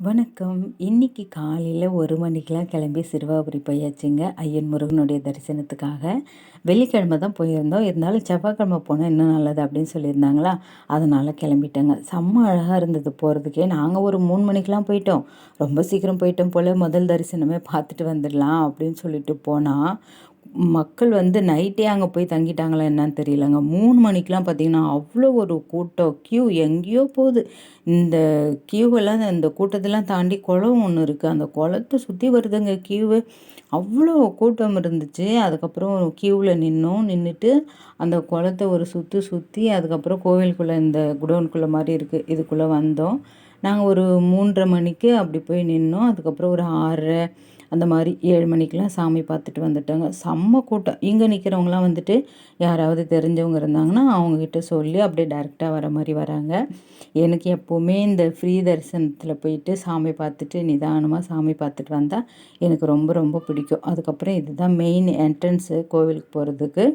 வணக்கம். இன்னைக்கு காலையில் ஒரு மணிக்கெலாம் கிளம்பி சிறுவாபுரி போயாச்சுங்க. ஐயன் முருகனுடைய தரிசனத்துக்காக. வெள்ளிக்கிழமை தான் போயிருந்தோம். இருந்தாலும் செவ்வாய்க்கிழமை போனால் இன்னும் நல்லது அப்படின்னு சொல்லியிருந்தாங்களா? அதனால் கிளம்பிட்டேங்க. செம்ம அழகாக இருந்தது போகிறதுக்கே நாங்கள் ஒரு மூணு மணிக்கெலாம் போயிட்டோம். ரொம்ப சீக்கிரம் போயிட்டோம் போல். முதல் தரிசனமே பார்த்துட்டு வந்துடலாம் அப்படின்னு சொல்லிட்டு போனால் மக்கள் வந்து நைட்டே அங்கே போய் தங்கிட்டாங்களா என்னன்னு தெரியலங்க. மூணு மணிக்கெலாம் பார்த்திங்கன்னா அவ்வளோ ஒரு கூட்டம். க்யூ எங்கேயோ போகுது. இந்த க்யூவெல்லாம் இந்த கூட்டத்தெல்லாம் தாண்டி குளம் ஒன்று இருக்குது அந்த குளத்தை சுற்றி வருதுங்க க்யூவு அவ்வளோ கூட்டம் இருந்துச்சு. அதுக்கப்புறம் க்யூவில் நின்னோம். நின்றுட்டு அந்த குளத்தை ஒரு சுற்றி சுற்றி அதுக்கப்புறம் கோவிலுக்குள்ளே இந்த குடோனுக்குள்ளே மாதிரி இருக்குது இதுக்குள்ளே வந்தோம். நாங்கள் ஒரு மூன்றரை மணிக்கு அப்படி போய் நின்னோம். அதுக்கப்புறம் ஒரு ஆறரை அந்த மாதிரி ஏழு மணிக்கெலாம் சாமி பார்த்துட்டு வந்துட்டாங்க. செம்ம கூட்டம். இங்கே நிற்கிறவங்களாம் வந்துட்டு யாராவது தெரிஞ்சவங்க இருந்தாங்கன்னா அவங்கக்கிட்ட சொல்லி அப்படியே டேரெக்டாக வர மாதிரி வராங்க. எனக்கு எப்போவுமே இந்த ஃப்ரீ தரிசனத்தில் போயிட்டு சாமி பார்த்துட்டு நிதானமாக சாமி பார்த்துட்டு வந்தால் எனக்கு ரொம்ப ரொம்ப பிடிக்கும். அதுக்கப்புறம் இதுதான் மெயின் என்ட்ரன்ஸு கோவிலுக்கு போகிறதுக்கு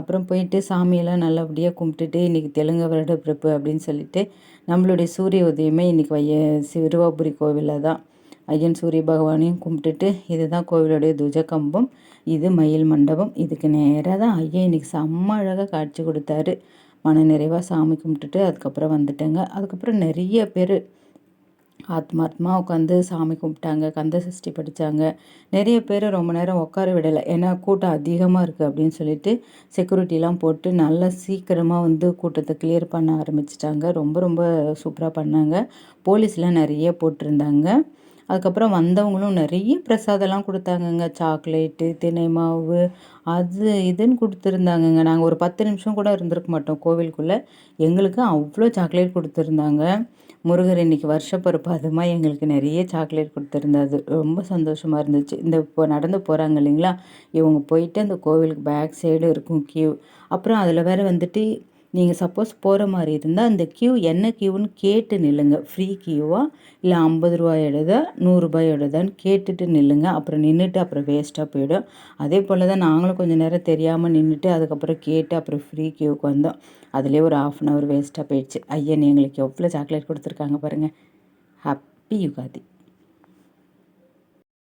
அப்புறம் போயிட்டு சாமியெல்லாம் நல்லபடியாக கும்பிட்டுட்டு இன்றைக்கி தெலுங்கு வருட பிறப்பு அப்படின்னு சொல்லிட்டு நம்மளுடைய சூரிய உதயமே இன்றைக்கி வைய சிறுவாபுரி கோவிலில் தான். ஐயன் சூரிய பகவானையும் கும்பிட்டுட்டு இதுதான் கோவிலுடைய துஜகம்பம் இது மயில் மண்டபம். இதுக்கு நேராக தான் ஐயன் இன்னைக்கு செம்ம அழகாக காட்சி கொடுத்தாரு. மன நிறைவாக சாமி கும்பிட்டுட்டு அதுக்கப்புறம் வந்துட்டேங்க. அதுக்கப்புறம் நிறைய பேர் ஆத்மாத்மா உட்காந்து சாமி கும்பிட்டாங்க கந்த சஷ்டி படித்தாங்க நிறைய பேர் ரொம்ப நேரம் உட்கார விடலை. ஏன்னா கூட்டம் அதிகமாக இருக்குது அப்படின்னு சொல்லிட்டு செக்யூரிட்டிலாம் போட்டு நல்லா சீக்கிரமாக வந்து கூட்டத்தை கிளியர் பண்ண ஆரம்பிச்சிட்டாங்க. ரொம்ப ரொம்ப சூப்பராக பண்ணாங்க. போலீஸ்லாம் நிறைய போட்டிருந்தாங்க. அதுக்கப்புறம் வந்தவங்களும் நிறைய பிரசாதம்லாம் கொடுத்தாங்கங்க. சாக்லேட்டு தினை மாவு அது இதுன்னு கொடுத்துருந்தாங்கங்க. நாங்கள் ஒரு பத்து நிமிஷம் கூட இருந்திருக்க மாட்டோம் கோவிலுக்குள்ளே. எங்களுக்கு அவ்வளோ சாக்லேட் கொடுத்துருந்தாங்க. முருகர் இன்னைக்கு வருஷப்பிறப்பு அதுமாக எங்களுக்கு நிறைய சாக்லேட் கொடுத்துருந்தாது ரொம்ப சந்தோஷமாக இருந்துச்சு. இந்த இப்போ நடந்து போகிறாங்க இல்லைங்களா? இவங்க போயிட்டு அந்த கோவிலுக்கு பேக் சைடு இருக்கும் கியூ அப்புறம் அதில் வேறு வந்துட்டு நீங்கள் சப்போஸ் போகிற மாதிரி இருந்தால் அந்த க்யூ என்ன க்யூன்னு கேட்டு நில்லுங்க. ஃப்ரீ கியூவா இல்லை ஐம்பது ரூபாயோடதா நூறுரூபாயோடதான்னு கேட்டுட்டு நில்லுங்க. அப்புறம் நின்றுட்டு அப்புறம் வேஸ்ட்டாக போயிடும். அதே போல் தான் நாங்களும் கொஞ்சம் நேரம் தெரியாமல் நின்றுட்டு அதுக்கப்புறம் கேட்டு அப்புறம் ஃப்ரீ கியூவுக்கு வந்தோம். அதிலே ஒரு ஆஃப் அன் ஹவர் வேஸ்ட்டாக போயிடுச்சு. ஐயன் எங்களுக்கு எவ்வளோ சாக்லேட் கொடுத்துருக்காங்க பாருங்கள் ஹாப்பி யுகாதி